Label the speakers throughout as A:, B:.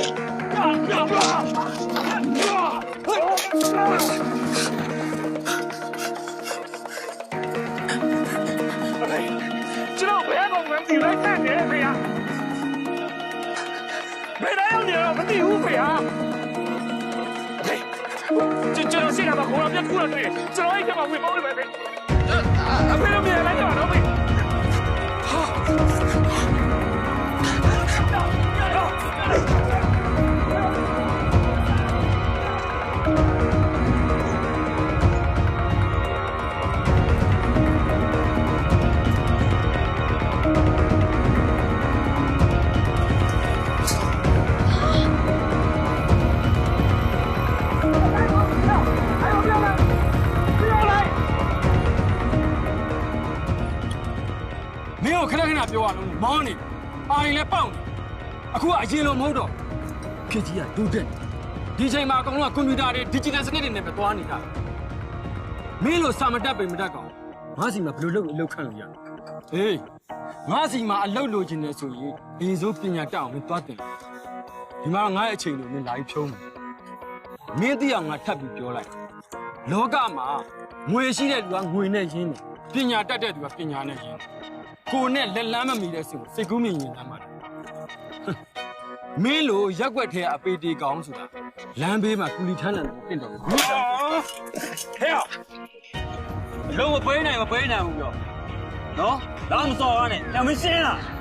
A: 喂，知道我不要这个房子，有哪个要你呀？没人要你了，我们内部不要。对，就就让姓贾的过来，别哭了，你，就让爱家的回来，我们来陪。 င်းကိုခဏခဏပြောရလို့မောင်းနေအာရင်လည်းပေါက်နေအခုကအရင်လိုမဟုတ်တော့ခေတ်ကြီးကတိုးတက်ဒီချိန်မှာအကောင်လုံးကကွန်ပျူတာတွေ digital စနစ်တွေနဲ့ပဲသွားနေတာမင်းလိုစာမတက်ပိန်မတက်ကောင်ငါစီမှာဘယ်လိုလုပ်အလုပ်ခန့်လို့ရလဲဟေးငါစီမှာအလုပ်လိုချင်နေဆိုရင်အရင်ဆုံးပညာတက်အောင်မင်းသွားတင်ဒီမှာငါရဲ့အချိန်လို့မင်းလာပြီးဖြုံးမယ်မင်းသိအောင်ငါထပ်ပြီးပြောလိုက်လောကမှာငွေရှိတဲ့လူကငွေနဲ့ရင်းတယ်ပညာတတ်တဲ့လူကပညာနဲ့ရင်းတယ် ကိုနဲ့လက်လန်းမမီတဲ့စိတ်ကိုစိတ်ကူးမြင်ရင်တမ်းပါတယ်မင်းလိုရက်ွက်ထဲအပေတီကောင်ဆိုတာလမ်းဘေးမှာကူလီထမ်းတယ်လို့ပြင်တော့ဘူး
B: ဟဲ့လုံးမပေးနိုင်မပေးနိုင်ဘူးပြောနော်လာမစော်ရနဲ့ညမရှင်းလား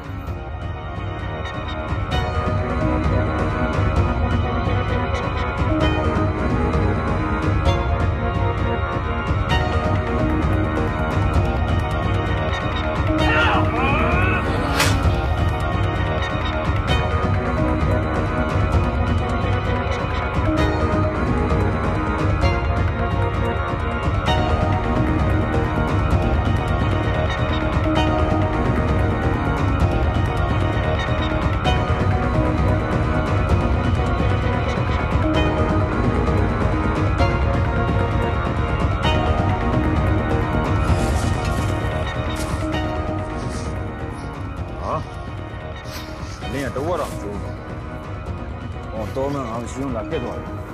C: လင်းကတော့တော့ကျိုးတော့ဟောတော့မှငါရှင်းလာပြက်သွားတယ်